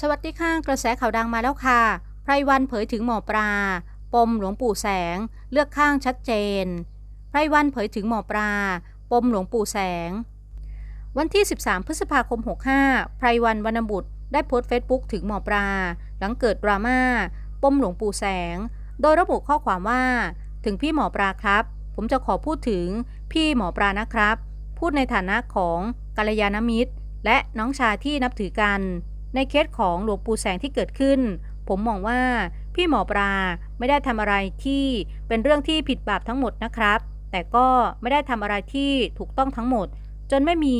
สวัสดีค่ะกระแสข่าวดังมาแล้วค่ะ ไพรวันเผยถึงหมอปลา ปมหลวงปู่แสง เลือกข้างชัดเจน ไพรวันเผยถึงหมอปลา ปมหลวงปู่แสง วันที่ 13 พฤษภาคม 65 ไพรวันวรรณบุตร ได้โพสต์เฟซบุ๊กถึงหมอปลา หลังเกิดดราม่า ปมหลวงปู่แสง โดยระบุข้อความว่า ถึงพี่หมอปลาครับ ผมจะขอพูดถึงพี่หมอปลานะครับ พูดในฐานะของกัลยาณมิตร และน้องชายที่นับถือกัน ในเคสของหลวงปู่แสงที่เกิดขึ้น ผมมองว่าพี่หมอปลาไม่ได้ทำอะไรที่เป็นเรื่องที่ผิดบาปทั้งหมดนะครับ แต่ก็ไม่ได้ทำอะไรที่ถูกต้องทั้งหมด จนไม่มี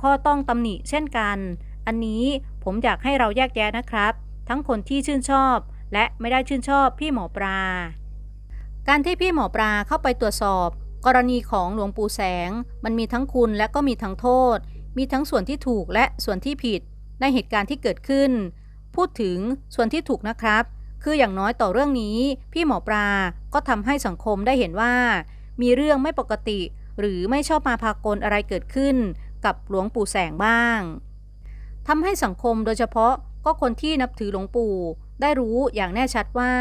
ข้อต้องตำหนิเช่นกัน อันนี้ผมอยากให้เราแยกแยะนะครับ ทั้งคนที่ชื่นชอบ และไม่ได้ชื่นชอบพี่หมอปลา การที่พี่หมอปลาเข้าไปตรวจสอบ กรณีของหลวงปู่แสง มันมีทั้งคุณและก็มีทั้งโทษ มีทั้งส่วนที่ถูกและส่วนที่ผิด ในเหตุการณ์ที่เกิดขึ้น พูดถึงส่วนที่ถูกนะครับ คืออย่างน้อยต่อเรื่องนี้ พี่หมอปลาก็ทำให้สังคมได้เห็นว่า มีเรื่องไม่ปกติ หรือไม่ชอบมาพากลอะไรเกิดขึ้น กับหลวงปู่แสงบ้างทำให้สังคมโดยเฉพาะก็คนที่นับถือหลวงปู่ ได้รู้อย่างแน่ชัดว่า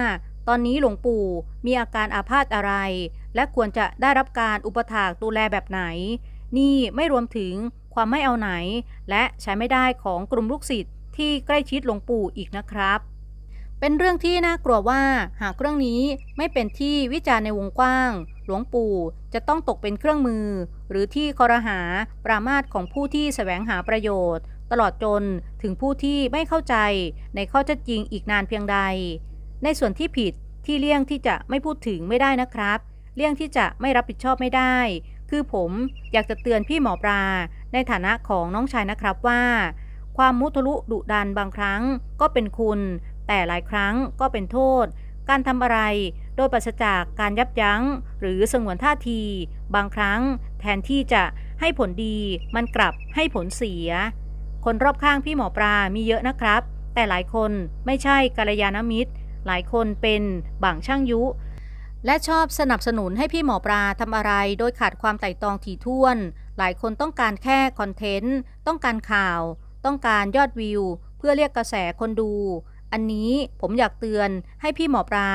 ตอนนี้หลวงปู่มีอาการอาพาธอะไร และควรจะได้รับการอุปถากดูแลแบบไหน นี่ไม่รวมถึง ความไม่เอาไหน และใช้ไม่ได้ของกลุ่มลูกศิษย์ที่ใกล้ชิดหลวงปู่อีกนะครับ เป็นเรื่องที่น่ากลัวว่าหากเรื่องนี้ไม่เป็นที่วิจารณ์ในวงกว้าง หลวงปู่จะต้องตกเป็นเครื่องมือ หรือที่คอรหาปรามาสของผู้ที่แสวงหาประโยชน์ ตลอดจนถึงผู้ที่ไม่เข้าใจในข้อเท็จจริงอีกนานเพียงใด ในส่วนที่ผิดที่เลี่ยงที่จะไม่พูดถึงไม่ได้นะครับ เลี่ยงที่จะไม่รับผิดชอบไม่ได้ คือผมอยากจะเตือนพี่หมอปลา ในฐานะของน้องชายนะครับว่า ความมุทะลุดุดันบางครั้งก็เป็นคุณ แต่หลายครั้งก็เป็นโทษ การทำอะไรโดยปราศจากการยับยั้ง หรือสงวนท่าที บางครั้ง แทนที่จะให้ผลดีมันกลับให้ผลเสีย คนรอบข้างพี่หมอปลามีเยอะนะครับ แต่หลายคนไม่ใช่กัลยาณมิตร หลายคนเป็นบ่างช่างยุและชอบสนับสนุนให้พี่หมอปลาทำอะไรโดยขาดความไต่ตรองถี่ถ้วน หลายคนต้องการแค่คอนเทนต์ ต้องการข่าว ต้องการยอดวิว เพื่อเรียกกระแสคนดู อันนี้ผมอยากเตือนให้พี่หมอปลา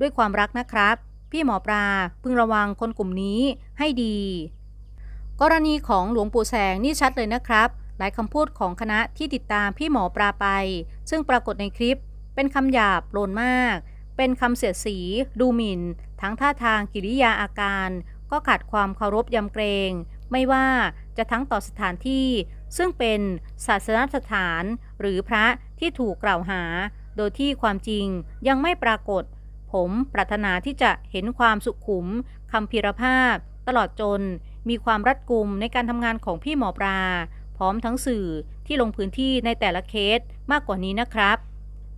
ด้วยความรักนะครับ พี่หมอปลาพึงระวังคนกลุ่มนี้ให้ดี กรณีของหลวงปู่แสงนี่ชัดเลยนะครับ หลายคำพูดของคณะที่ติดตามพี่หมอปลาไป ซึ่งปรากฏในคลิป เป็นคำหยาบโลนมาก เป็นคำเสียดสี ดูหมิ่น ทั้งท่าทางกิริยาอาการ ก็ขาดความเคารพยำเกรง ไม่ว่าจะทั้งต่อสถานที่ ซึ่งเป็นศาสนสถานหรือพระที่ถูกกล่าวหา โดยที่ความจริงยังไม่ปรากฏ ผมปรารถนาที่จะเห็นความสุขุมคำพิรภาพ ตลอดจน มีความรัดกุมในการทำงานของพี่หมอปลา พร้อมทั้งสื่อที่ลงพื้นที่ในแต่ละเคสมากกว่านี้นะครับ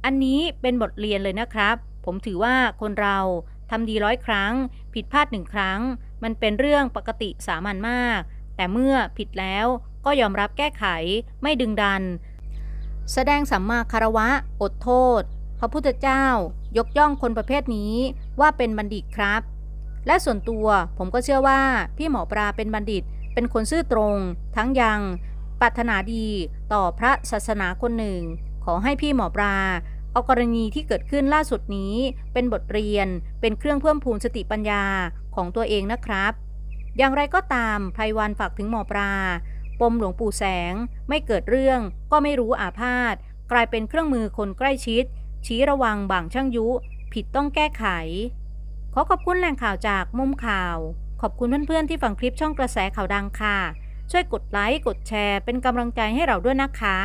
อันนี้เป็นบทเรียนเลยนะครับ ผมถือว่าคนเรา ทำดีร้อยครั้ง ผิดพลาดหนึ่งครั้ง มันเป็นเรื่องปกติสามัญมาก แต่เมื่อผิดแล้วก็ยอมรับแก้ไขไม่ดึงดัน แสดงสัมมาคารวะ อดโทษ พระพุทธเจ้ายกย่องคนประเภทนี้ว่าเป็นบัณฑิตครับ และส่วนตัวผมก็เชื่อว่าพี่หมอปลาเป็นบัณฑิต เป็นคนซื่อตรง ทั้งยังปรารถนาดีต่อพระศาสนาคนหนึ่ง ขอให้พี่หมอปลา เอากรณีที่เกิดขึ้นล่าสุดนี้เป็นบทเรียนเป็นเครื่องเพิ่มพูนสติปัญญาของตัวเองนะครับ อย่างไรก็ตามไพรวันฝากถึงหมอปลา ปมหลวงปู่แสง ไม่เกิดเรื่อง ก็ไม่รู้อาพาธกลายเป็นเครื่องมือคนใกล้ชิด ชี้ระวังบางช่างยุ ผิดต้องแก้ไข ขอขอบคุณแหล่งข่าวจากมุมข่าว ขอบคุณเพื่อนๆที่ฟังคลิปช่องกระแสข่าวดังค่ะ ช่วยกดไลค์กดแชร์เป็นกำลังใจให้เราด้วยนะคะ